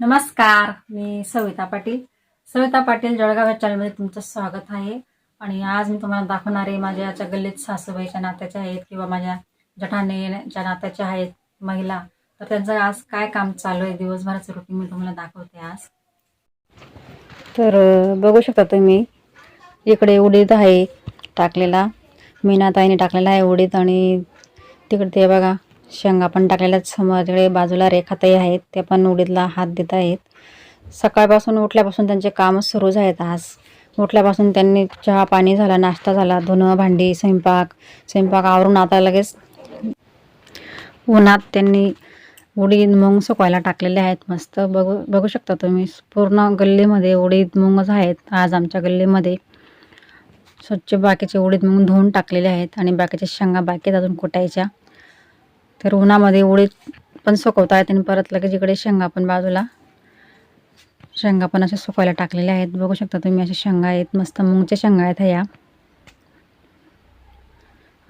नमस्कार मी सविता पाटील. सविता पाटील जळगाव या चॅनलमध्ये तुमचं स्वागत आहे. आणि आज मी तुम्हाला दाखवणार आहे माझ्या गल्लीत सासूबाईच्या नात्याच्या आहेत किंवा माझ्या जठानेच्या नात्याच्या आहेत महिला तर त्यांचं आज काय काम चालू आहे? दिवसभराचं रुटीन मी तुम्हाला दाखवते आज. तर बघू शकता तुम्ही इकडे उडीद आहे टाकलेला. मीनाताईने टाकलेला आहे उडीद आणि तिकडे ते बघा शेंगा पण टाकलेल्या आहेत समोर तिकडे बाजूला रेखाताई आहेत. ते पण उडीदला हात देत आहेत. सकाळपासून उठल्यापासून त्यांचे काम सुरूच आहेत आज. उठल्यापासून त्यांनी चहा पाणी झाला नाश्ता झाला धुणं भांडी स्वयंपाक स्वयंपाक आवरून आता लगेच उन्हात त्यांनी उडीद मूग सुकवायला टाकलेले आहेत. मस्त बघू बघू शकता तुम्ही. पूर्ण गल्लीमध्ये उडीद मूगच आहेत. आज आमच्या गल्लीमध्ये स्वच्छ बाकीचे उडीद मूग धुवून टाकलेले आहेत आणि बाकीच्या शेंगा बाकीत अजून कुटायच्या. तर उन्हामध्ये उडीद पण सुकवता येते आणि परत लगेच इकडे शेंगा पण बाजूला. शेंगा पण अशा सुकवायला टाकलेल्या आहेत. बघू शकता तुम्ही अशा शेंगा आहेत. मस्त मुंगच्या शेंगा आहेत ह्या.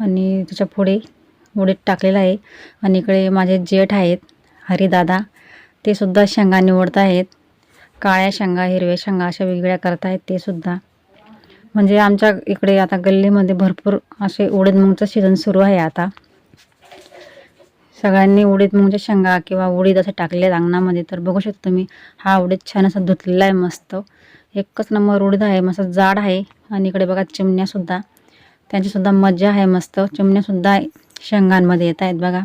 आणि त्याच्या पुढे उडीद टाकलेलं आहे. आणि इकडे माझे जेठ आहेत हरिदादा ते सुद्धा शेंगा निवडत आहेत. काळ्या शेंगा हिरव्या शेंगा अशा वेगवेगळ्या करत आहेत ते सुद्धा. म्हणजे आमच्या इकडे आता गल्लीमध्ये भरपूर असे उडीद मुंगचं सीझन सुरू आहे आता. सगळ्यांनी उडीद मुगच्या शेंगा किंवा उडीद असं टाकले आहेत अंगणामध्ये तर बघू शकता तुम्ही हा उडीद छान असा धुतलेला आहे मस्त. एकच नंबर उडीद आहे मस्त जाड आहे. आणि इकडे बघा चिमण्यासुद्धा त्यांचीसुद्धा मजा आहे मस्त. चिमण्यासुद्धा शेंगांमध्ये येत आहेत बघा.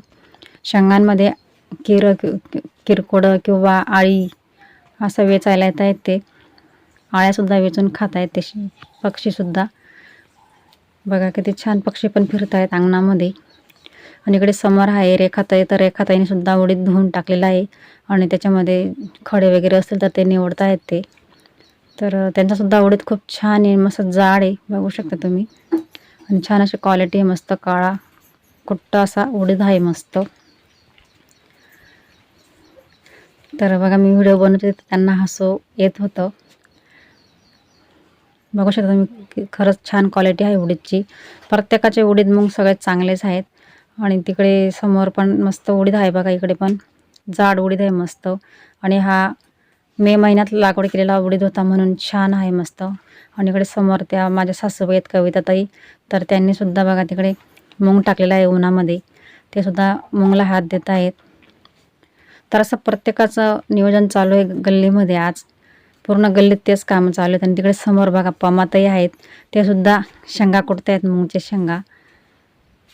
शेंगांमध्ये किर किरकोडं किंवा आळी असं वेचायला येत आहेत ते. आळ्यासुद्धा वेचून खात आहेत ते पक्षीसुद्धा बघा किती छान पक्षी पण फिरत आहेत अंगणामध्ये. आणि इकडे समोर आहे रेखाताई. तर रेखाताईने सुद्धा उडीद धुवून टाकलेलं आहे. आणि त्याच्यामध्ये खडे वगैरे असतील तर ते निवडता आहेत ते. तर त्यांचासुद्धा उडीद खूप छान आहे. मस्त जाड आहे. बघू शकता तुम्ही. आणि छान अशी क्वालिटी आहे. मस्त काळा कुट्टा असा उडीद आहे मस्त. तर बघा मी व्हिडिओ बनवते तर त्यांना हसू येत होतं. बघू शकता तुम्ही की खरंच छान क्वालिटी आहे उडीदची. प्रत्येकाचे उडीद मग सगळे चांगलेच आहेत. आणि तिकडे समोर पण मस्त उडीद आहे बघा इकडे पण. जाड उडीद आहे मस्त. आणि हा मे महिन्यात लागवड केलेला उडीद होता म्हणून छान आहे मस्त. आणि इकडे समोर त्या माझ्या सासूबाई आहेत कविताताई. तर त्यांनीसुद्धा बघा तिकडे मूंग टाकलेला आहे उन्हामध्ये. ते सुद्धा मुंगला हात देत आहेत. तर असं प्रत्येकाचं नियोजन चालू आहे गल्लीमध्ये आज. पूर्ण गल्लीत तेच कामं चालू आहेत. आणि तिकडे समोर बघा पमाताई आहेत. ते सुद्धा शेंगा कुटत आहेत मुंगचे शेंगा.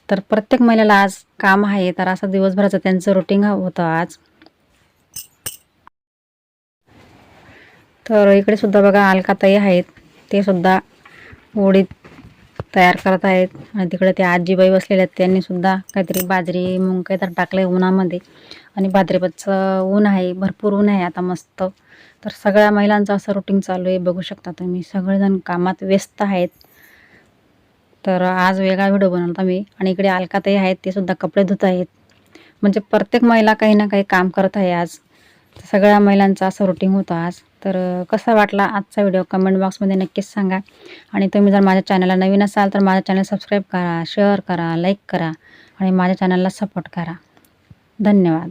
तर प्रत्येक महिलेला आज काम आहे तर असं दिवसभराचं त्यांचं रुटीन होतं आज. तर इकडे सुद्धा बघा अलकाताई आहेत. ते सुद्धा उडीद तयार करत आहेत. आणि तिकडे ते आजीबाई बसलेले आहेत. त्यांनी सुद्धा काहीतरी बाजरी मुंग काहीतरी टाकलं आहे उन्हामध्ये. आणि भाद्रेपदचं ऊन आहे भरपूर ऊन आहे आता मस्त. तर सगळ्या महिलांचं असं रुटीन चालू आहे. बघू शकता तुम्ही सगळेजण कामात व्यस्त आहेत. तर आज वेगळा व्हिडिओ बनवला मी. आणि इकडे अलकाताई आहेत ते सुद्धा कपडे धुत आहेत. म्हणजे प्रत्येक महिला काही ना काही काम करत आहे आज. सगळ्या महिलांचं असं रुटीन होतं आज. तर कसा वाटला आजचा व्हिडिओ? कमेंट बॉक्समध्ये नक्कीच सांगा. आणि तुम्ही जर माझ्या चॅनलला नवीन असाल तर माझ्या चॅनल सबस्क्राईब करा शेअर करा लाईक करा. आणि माझ्या चॅनलला सपोर्ट करा. धन्यवाद.